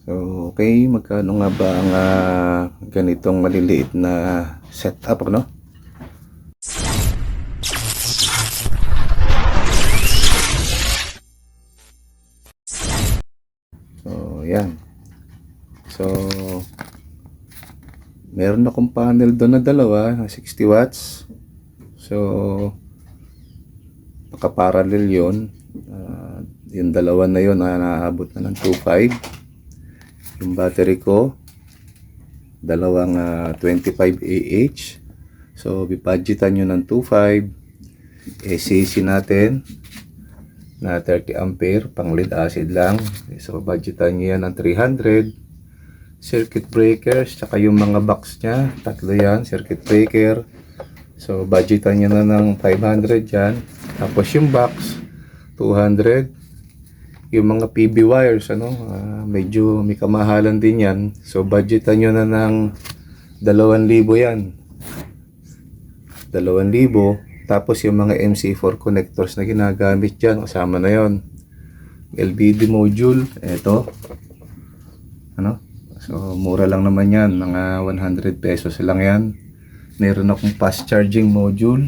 So, okay, magkano nga ba ang ah, ganitong maliliit na setup, no? So, yan. So, meron akong panel doon na dalawa, na 60 watts. So, nakaparallel yun. Ah, yung dalawa na yun, na naabot na ng 2.5. Yung battery ko, dalawang ah, 25 AH. So, bibudgetan nyo ng 2.5. ACC natin na 30 ampere, pang lead acid lang. So, budgetan nyo yan ng 300. Circuit breakers, tsaka yung mga box niya, tatlo yan, circuit breaker. So, budgetan nyo na ng 500 yan. Tapos yung box, 200. Yung mga PB wires, ano, ah, medyo may kamahalan din yan. So, budgetan nyo na ng 2,000 yan. 2,000. Tapos yung mga MC4 connectors na ginagamit dyan, kasama na yon LBD module, eto. Ano? So, mura lang naman yan. Mga 100 pesos lang yan. Meron akong fast charging module.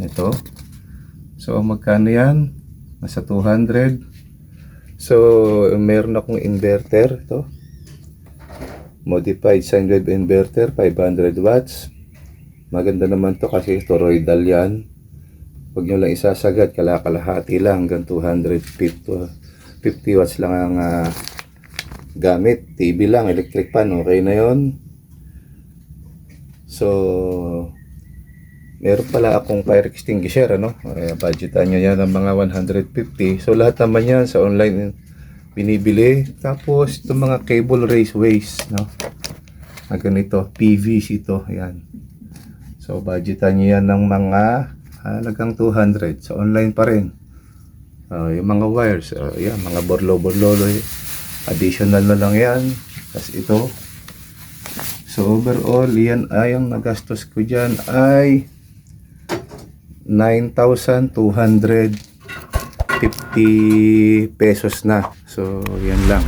Ito. So, magkano yan? Nasa 200. So, meron akong inverter. Ito. Modified sine wave inverter, 500 watts. Maganda naman to kasi toroidal yan. Huwag nyo lang isasagad, kalakalahati lang hanggang 250 50 watts lang ang ah, gamit. TV lang, electric fan, okay na yon. So, meron pala akong fire extinguisher, ano? Eh, budgetan nyo yan ng mga 150. So, lahat naman yan sa online binibili. Tapos, itong mga cable raceways, no? Na ganito, PVC ito, yan. So, budgetan nyo yan ng mga halagang 200. So, online pa rin. Ah, yung mga wires, ah, yan, mga borlo-borlolo. eh. Additional na lang yan. Tapos ito. So, overall, yan ay ang nagastos ko dyan ay 9,250 pesos na. So, yan lang.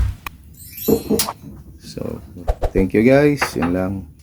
So, thank you guys. Yan lang.